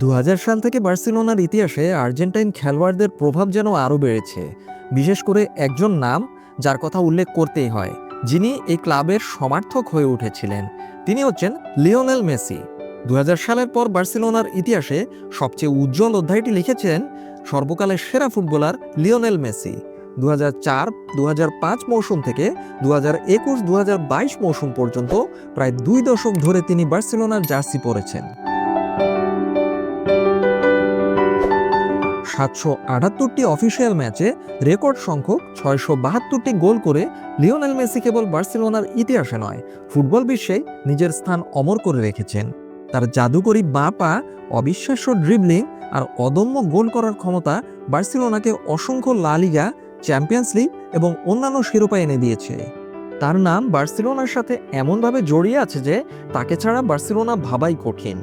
দু হাজার সাল থেকে বার্সেলোনার ইতিহাসে আর্জেন্টাইন খেলোয়াড়দের প্রভাব যেন আরও বেড়েছে। বিশেষ করে একজন নাম যার কথা উল্লেখ করতেই হয়, যিনি এই ক্লাবের সমার্থক হয়ে উঠেছিলেন। তিনি হচ্ছেন লিওনেল মেসি। দু হাজার সালের পর বার্সেলোনার ইতিহাসে সবচেয়ে উজ্জ্বল অধ্যায়টি লিখেছেন সর্বকালের সেরা ফুটবলার লিওনেল মেসি। দু হাজার মৌসুম থেকে দু হাজার একুশ মৌসুম পর্যন্ত প্রায় দুই দশক ধরে তিনি বার্সেলোনার জার্সি পরেছেন। সাতশো আটাত্তরটি অফিসিয়াল ম্যাচে রেকর্ড সংখ্যক ছয়শো বাহাত্তরটি গোল করে লিওনেল মেসি কেবল বার্সেলোনার ইতিহাসে নয়, ফুটবল বিশ্বে নিজের স্থান অমর করে রেখেছেন। তার জাদুকরী বাঁ পা অবিশ্বাস্য ড্রিবলিং আর অদম্য গোল করার ক্ষমতা বার্সেলোনাকে অসংখ্য লা লিগা, চ্যাম্পিয়ন্স লিগ এবং অন্যান্য শিরোপা এনে দিয়েছে। তার নাম বার্সেলোনার সাথে এমনভাবে জড়িয়ে আছে যে তাকে ছাড়া বার্সেলোনা ভাবাই কঠিন।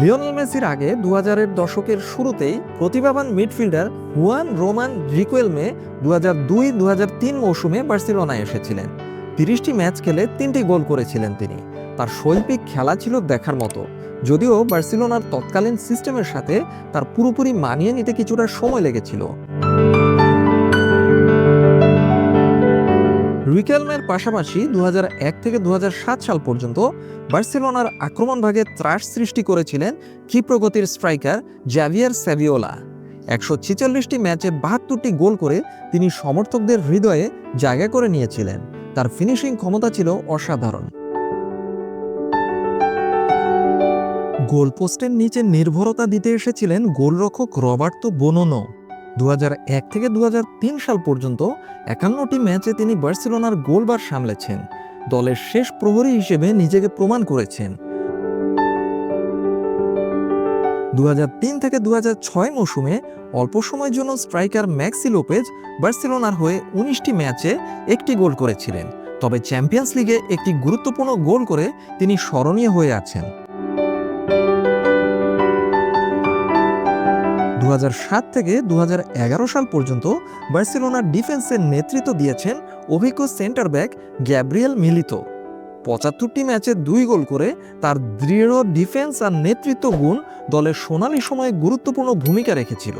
লিওনেল মেসির আগে দু হাজারের দশকের শুরুতেই প্রতিভাবান মিডফিল্ডার হুয়ান রোমান রিকুয়েলমে দু হাজার দুই দু হাজার তিন মৌসুমে বার্সেলোনায় এসেছিলেন। তিরিশটি ম্যাচ খেলে তিনটি গোল করেছিলেন তিনি। তার শৈল্পিক খেলা ছিল দেখার মতো। যদিও বার্সেলোনার তৎকালীন সিস্টেমের সাথে তার পুরোপুরি মানিয়ে নিতে কিছুটা সময় লেগেছিল। রিকেলমের পাশাপাশি দু হাজার এক থেকে দু হাজার সাত সাল পর্যন্ত বার্সেলোনার আক্রমণ ভাগে ত্রাস সৃষ্টি করেছিলেন ক্ষিপ্রগতির স্ট্রাইকার জ্যাভিয়ার স্যাভিওলা। একশো ছেচল্লিশটি ম্যাচে বাহাত্তরটি গোল করে তিনি সমর্থকদের হৃদয়ে জায়গা করে নিয়েছিলেন। তার ফিনিশিং ক্ষমতা ছিল অসাধারণ। গোলপোস্টের নিচে নির্ভরতা দিতে এসেছিলেন গোলরক্ষক রবার্তো বোনোনো। দু হাজার এক থেকে দু হাজার তিন সাল পর্যন্ত একান্নটি ম্যাচে তিনি বার্সেলোনার গোলবার সামলেছেন। দলের শেষ প্রহরী হিসেবে নিজেকে প্রমাণ করেছেন। দু হাজার তিন থেকে দু মৌসুমে অল্প সময়ের জন্য স্ট্রাইকার ম্যাক্সি লোপেজ বার্সেলোনার হয়ে উনিশটি ম্যাচে একটি গোল করেছিলেন। তবে চ্যাম্পিয়ন্স লিগে একটি গুরুত্বপূর্ণ গোল করে তিনি স্মরণীয় হয়ে আছেন। থেকে দু হাজার এগারো সাল পর্যন্ত বার্সেলোনার ডিফেন্সের নেতৃত্ব দিয়েছেন অভিজ্ঞ সেন্টার ব্যাক গ্যাব্রিয়েল মিলিতো। পঁচাত্তরটি ম্যাচে দুই গোল করে তার দৃঢ় ডিফেন্স আর নেতৃত্ব গুণ দলের সোনালি সময়ে গুরুত্বপূর্ণ ভূমিকা রেখেছিল।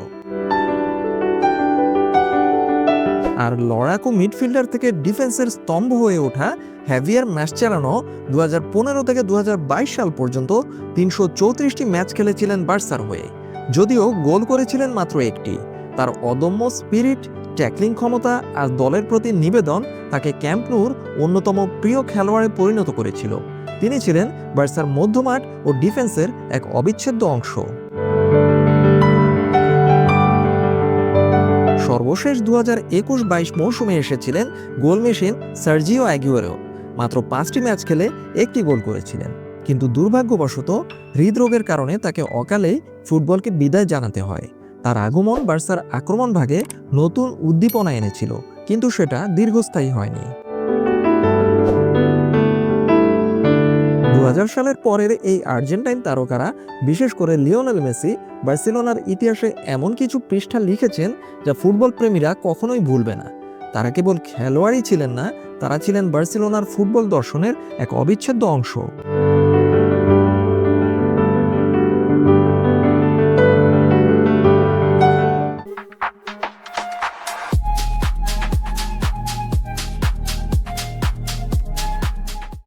আর লড়াকু মিডফিল্ডার থেকে ডিফেন্সের স্তম্ভ হয়ে ওঠা হ্যাভিয়ার ম্যাচ চালানো দু হাজার পনেরো থেকে দু হাজার বাইশ সাল পর্যন্ত তিনশো ম্যাচ খেলেছিলেন বার্সার হয়ে। যদিও গোল করেছিলেন মাত্র একটি। তার অদম্য স্পিরিট ট্যাকলিং ক্ষমতা আর দলের প্রতি নিবেদন তাকে ক্যাম্পনুর অন্যতম প্রিয় খেলোয়াড়ে পরিণত করেছিল। তিনি ছিলেন বার্সার মধ্যমাঠ ও ডিফেন্সের এক অবিচ্ছেদ্য অংশ। সর্বশেষ দু হাজার একুশ বাইশ মৌসুমে এসেছিলেন গোল মেশিন সার্জিও অ্যাগুয়েরো। মাত্র পাঁচটি ম্যাচ খেলে একটি গোল করেছিলেন। কিন্তু দুর্ভাগ্যবশত হৃদরোগের কারণে তাকে অকালে ফুটবলকে বিদায় জানাতে হয়। তার আগমন বার্সার আক্রমণ ভাগে নতুন উদ্দীপনা এনেছিল, কিন্তু সেটা দীর্ঘস্থায়ী হয়নি। দু হাজার সালের পরের এই আর্জেন্টাইন তারকারা, বিশেষ করে লিওনেল মেসি, বার্সেলোনার ইতিহাসে এমন কিছু পৃষ্ঠা লিখেছেন যা ফুটবল প্রেমীরা কখনোই ভুলবে না। তারা কেবল খেলোয়াড়ই ছিলেন না, তারা ছিলেন বার্সেলোনার ফুটবল দর্শনের এক অবিচ্ছেদ্য অংশ।